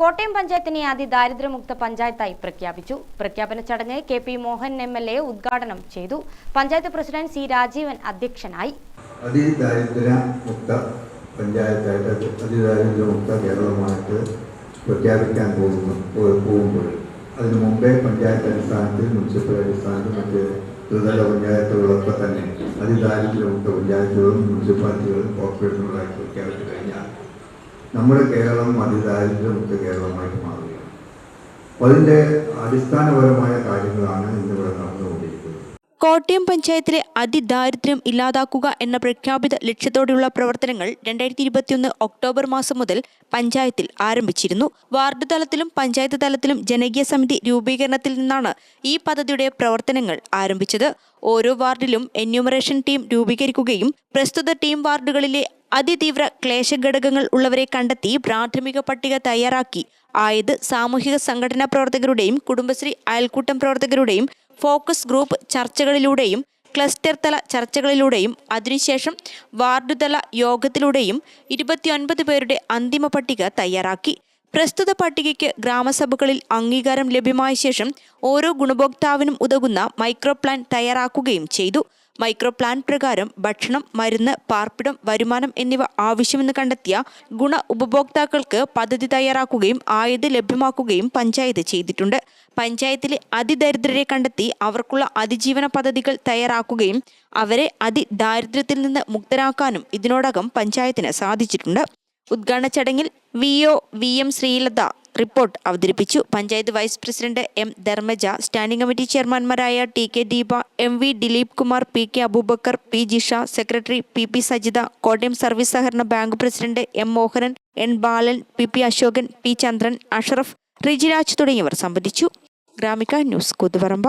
കോട്ടയം പഞ്ചായത്തിനെ അതിദാരിദ്ര്യമുക്ത പഞ്ചായത്തായി പ്രഖ്യാപിച്ചു. പ്രഖ്യാപന ചടങ്ങ് K P Mohan M L A ഉദ്ഘാടനം ചെയ്തു. പഞ്ചായത്ത് പ്രസിഡന്റ് സി രാജീവൻ അധ്യക്ഷനായി. അതിദാരിദ്ര്യ മുക്ത പഞ്ചായത്തായിട്ട് അതിദാരിദ്ര്യമുക്ത കേരളമായിട്ട് പ്രഖ്യാപിക്കാൻ പോകുന്നു. പോകുമ്പോൾ അതിനു മുമ്പേ പഞ്ചായത്ത് അടിസ്ഥാനത്തിൽ മുനിസിപ്പൽ അടിസ്ഥാനത്തിൽ മറ്റ് ത്രിതല പഞ്ചായത്തുകളൊക്കെ തന്നെ അതിദാരിദ്ര്യമുക്ത പഞ്ചായത്തുകളും മുനിസിപ്പാലിറ്റികളും കോർപ്പറേഷനുകളായി പ്രഖ്യാപിച്ചു കഴിഞ്ഞാൽ നമ്മുടെ കേരളം അതിദാരിദ്ര്യമുക്ത കേരളമായിട്ട് മാറുകയാണ്. അപ്പോൾ അതിന്റെ അടിസ്ഥാനപരമായ കാര്യങ്ങളാണ് ഇന്നിവിടെ നടന്നുകൊണ്ടിരിക്കുന്നത് കോട്ടയം പഞ്ചായത്തിലെ അതിദാരിദ്ര്യം ഇല്ലാതാക്കുക എന്ന പ്രഖ്യാപിത ലക്ഷ്യത്തോടെയുള്ള പ്രവർത്തനങ്ങൾ രണ്ടായിരത്തി ഇരുപത്തിയൊന്ന് ഒക്ടോബർ മാസം മുതൽ പഞ്ചായത്തിൽ ആരംഭിച്ചിരുന്നു. വാർഡ് തലത്തിലും പഞ്ചായത്ത് തലത്തിലും ജനകീയ സമിതി രൂപീകരണത്തിൽ നിന്നാണ് ഈ പദ്ധതിയുടെ പ്രവർത്തനങ്ങൾ ആരംഭിച്ചത്. ഓരോ വാർഡിലും എന്യൂമറേഷൻ ടീം രൂപീകരിക്കുകയും പ്രസ്തുത ടീം വാർഡുകളിലെ അതിതീവ്ര ക്ലേശഘടകങ്ങൾ ഉള്ളവരെ കണ്ടെത്തി പ്രാഥമിക പട്ടിക തയ്യാറാക്കി. ആയത് സാമൂഹിക സംഘടനാ പ്രവർത്തകരുടെയും കുടുംബശ്രീ അയൽക്കൂട്ടം പ്രവർത്തകരുടെയും ഫോക്കസ് ഗ്രൂപ്പ് ചർച്ചകളിലൂടെയും ക്ലസ്റ്റർ തല ചർച്ചകളിലൂടെയും അതിനുശേഷം വാർഡ് തല യോഗത്തിലൂടെയും ഇരുപത്തിയൊൻപത് പേരുടെ അന്തിമ പട്ടിക തയ്യാറാക്കി. പ്രസ്തുത പട്ടികയ്ക്ക് ഗ്രാമസഭകളിൽ അംഗീകാരം ലഭ്യമായ ശേഷം ഓരോ ഗുണഭോക്താവിനും ഉതകുന്ന മൈക്രോ പ്ലാൻ തയ്യാറാക്കുകയും ചെയ്തു. മൈക്രോ പ്ലാൻ പ്രകാരം ഭക്ഷണം മരുന്ന് പാർപ്പിടം വരുമാനം എന്നിവ ആവശ്യമെന്ന് കണ്ടെത്തിയ ഗുണ ഉപഭോക്താക്കൾക്ക് പദ്ധതി തയ്യാറാക്കുകയും ആയത് ലഭ്യമാക്കുകയും പഞ്ചായത്ത് ചെയ്തിട്ടുണ്ട്. പഞ്ചായത്തിലെ അതിദരിദ്രരെ കണ്ടെത്തി അവർക്കുള്ള അതിജീവന പദ്ധതികൾ തയ്യാറാക്കുകയും അവരെ അതിദാരിദ്ര്യത്തിൽ നിന്ന് മുക്തരാക്കാനും ഇതിനോടകം പഞ്ചായത്തിന് സാധിച്ചിട്ടുണ്ട്. ഉദ്ഘാടന ചടങ്ങിൽ V O V M Sreelatha report അവതരിപ്പിച്ചു. Panchayat vice president M Dharmaja standing committee ചെയർമാൻമാരായ T K Deepa M V Dileep Kumar P K Aboobacker P Jisha secretary P P Sajitha Kottayam service സഹകരണ bank president M Mohanan N Balan P P Ashokan P Chandran Ashraf Rijiraj തുടങ്ങിയവർ സംബന്ധിച്ചു. Gramika news കുതുപറമ്പ